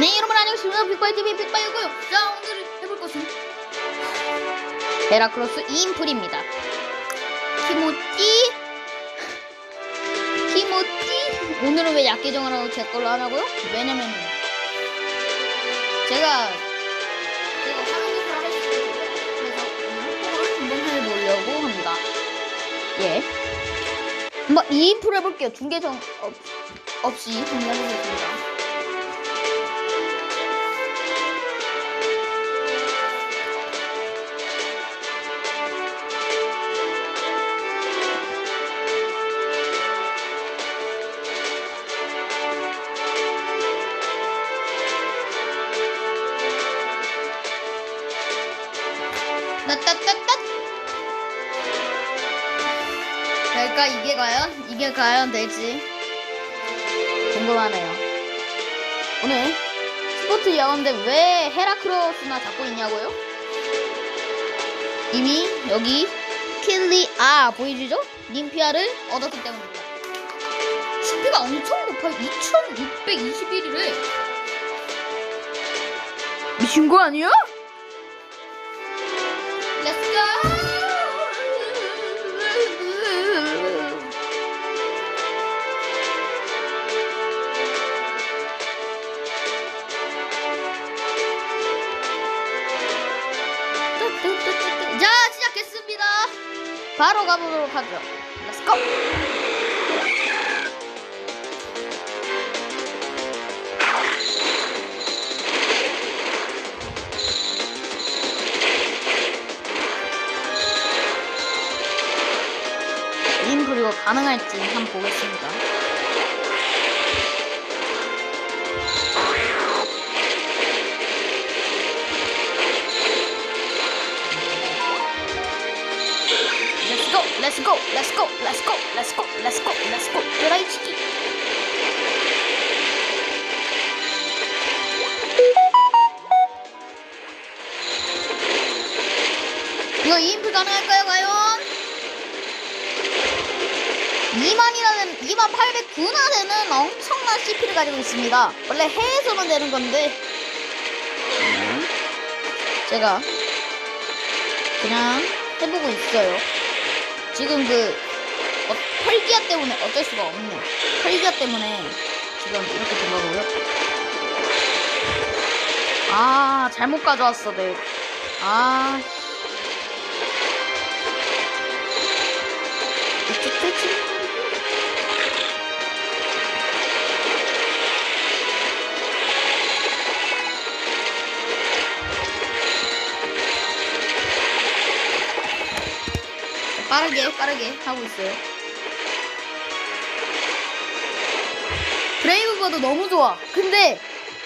네 여러분 안녕하십니까. 빅바이TV 빅바이고요 자 오늘 해볼 것은 헤라크로스 2인풀입니다. 키모찌 키모찌 오늘은 왜 약계정을 하고 제 걸로 하냐고요? 왜냐면 제가 제가 하는 것을 할수 있어요 그래서 오늘 한번 해보려고 합니다. 예. 한번 2인풀 해볼게요. 중계정 없, 없이. 한번 해보겠습니다 될까 이게 과연 이게 과연 될지 궁금하네요 오늘 스포츠 야구인데 왜 헤라크로스나 잡고 있냐고요? 이미 여기 킬리 아 보이시죠? 님피아를 얻었기 때문입니다 CP가 엄청 높아요 2621을 미친 거 아니야? 바로 가보도록 하죠. Let's go! 인프리가 가능할지 한번 보겠습니다. Go. 드라이치기. 이거 2인풀 가능할까요, 과연? 2만이라는 2만 809나 되는 엄청난 CP를 가지고 있습니다. 원래 해에서만 되는 건데 제가 그냥 해보고 있어요. 지금 그 어, 펄기아 때문에 어쩔 수가 없네. 펄기아 때문에 지금 이렇게 된 거고요. 아 잘못 가져왔어, 네. 아. 이쪽 대치. 빠르게 빠르게 하고 있어요. 브레이브버도 너무 좋아. 근데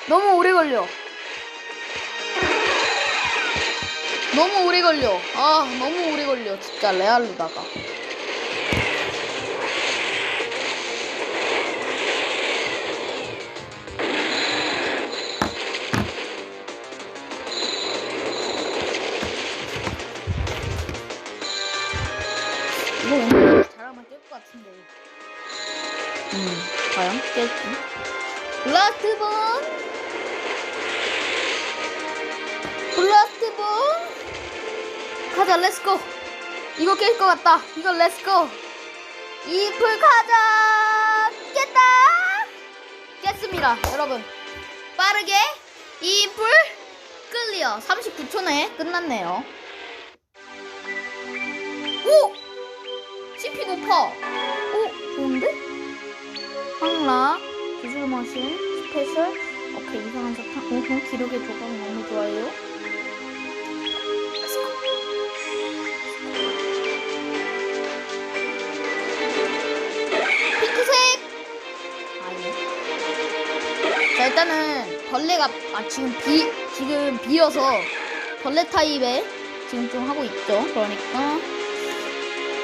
너무 오래 걸려. 너무 오래 걸려. 아 너무 오래 걸려. 진짜 레알로다가. 이거 오늘 잘하면 깰 것 같은데. 음, 과연 깰지? 블라스트본! 블라스트본! 가자, 렛츠고! 이거 깰 것 같다. 이거 렛츠고! 이풀 가자! 깼다! 깼습니다, 여러분. 빠르게 이풀 클리어. 39초 내에 끝났네요. 오! CP 높아. 기술 머신, 스페셜. 오케이, 이상한 사탕. 오, 형 기록의 조각 너무 좋아요. 핑크색! 아니네. 자, 일단은 벌레가, 아, 지금 비, 지금 비어서 벌레 타입에 지금 좀 하고 있죠. 그러니까.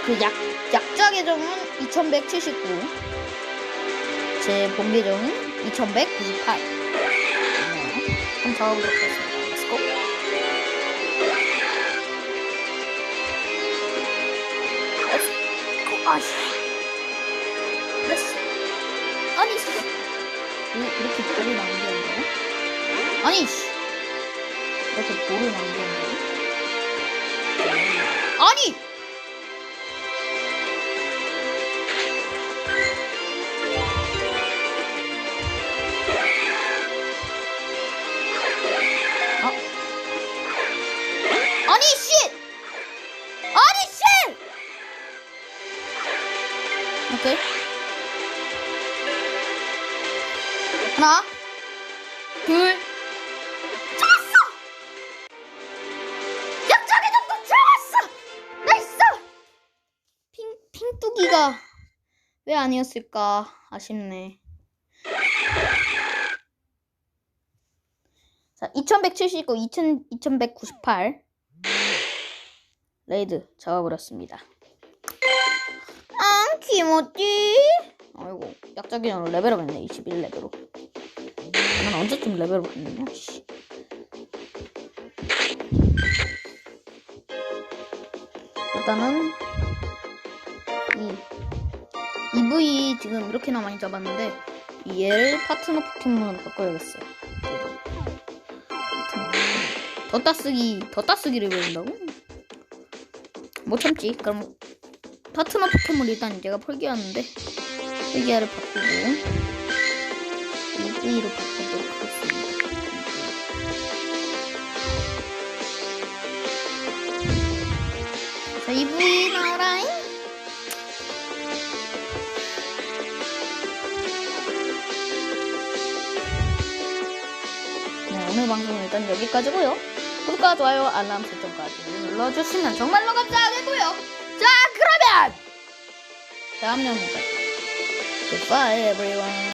그 약, 약자 계정은 2179. 제 본 계정은 2198. 네. 하겠습니다. Let's go. Let's go. 아씨. 아니, 이- 이렇게 나온 게 아니라. 아니 씨. 이렇게 돌을 만드는데 아니 하나 둘 잡았어! 약적이 정도 잡았어! 나이스! 핑 핑뚜기가 왜 아니었을까? 아쉽네. 자 2179 2000, 2198 레이드 잡아버렸습니다. 아 기모찌! 아이고 약자기는 레벨업 했네 21레벨로 난 언제쯤 레벨업 했느냐 씨. 일단은 이 EV 지금 이렇게나 많이 잡았는데 이 얘를 파트너 포켓몬으로 바꿔야겠어요 더 따쓰기 더 따쓰기를 배운다고? 못 참지 그럼 파트너 포켓몬 일단 제가 폴기하는데 폴기아를 바꾸고 EV로 바꾸도록 하겠습니다. 자 EV 나오라잉. 네, 오늘 방송은 일단 여기까지고요. 구독과 좋아요 알람 설정까지 눌러주시면 정말로 감사하겠고요. 자 그러면 다음 영상까지 Goodbye everyone